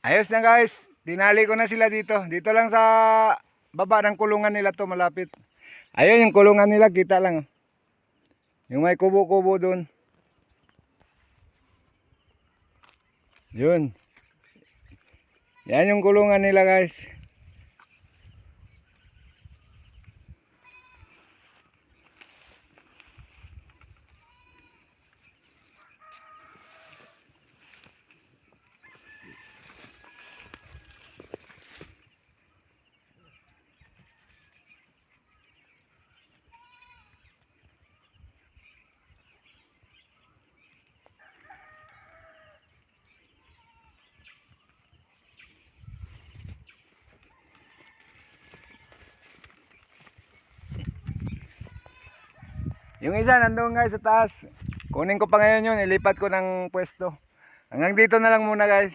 Ayos na guys. Dinali ko na sila dito. Dito lang sa baba ng kulungan nila to malapit. Ayun yung kulungan nila. Kita lang. Yung may kubo-kubo doon. Yun. Yan yung kulungan nila guys. Yung isa nandun guys sa taas. Kunin ko pa ngayon yun. Ilipat ko ng pwesto. Hanggang dito na lang muna guys.